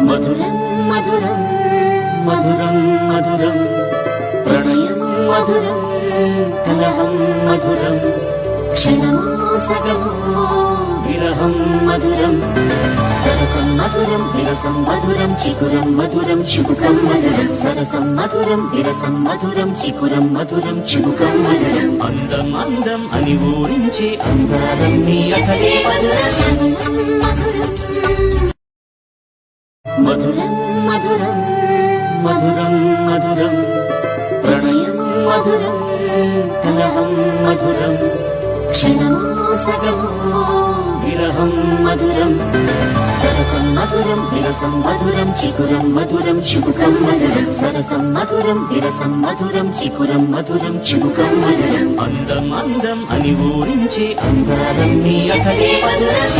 మధురం మధురం మధురం మధురం. ప్రణయం మధురం కలహం మధురం. క్షణమో సగమో విరహం మధురం. సరసం మధురం విరసం మధురం. చికురం మధురం చికుకం మధురం. సరసం మధురం విరసం మధురం. చికురం మధురం చికుకం మధురం. అందం అందం అని ఊరించే అందాలన్నీ అసలే మధురం. మధురం మధురం మధురం మధురం. ప్రణయం మధురం కలహం మధురం. క్షణమో సగమో విరహం మధురం. సరసం మధురం విరసం మధురం. చికురం మధురం చికుకం మధురం. సరసం మధురం విరసం మధురం. చికురం మధురం చికుకం మధురం. అందం అందం అని ఊరించే అందాలన్నీ అసలే మధురం.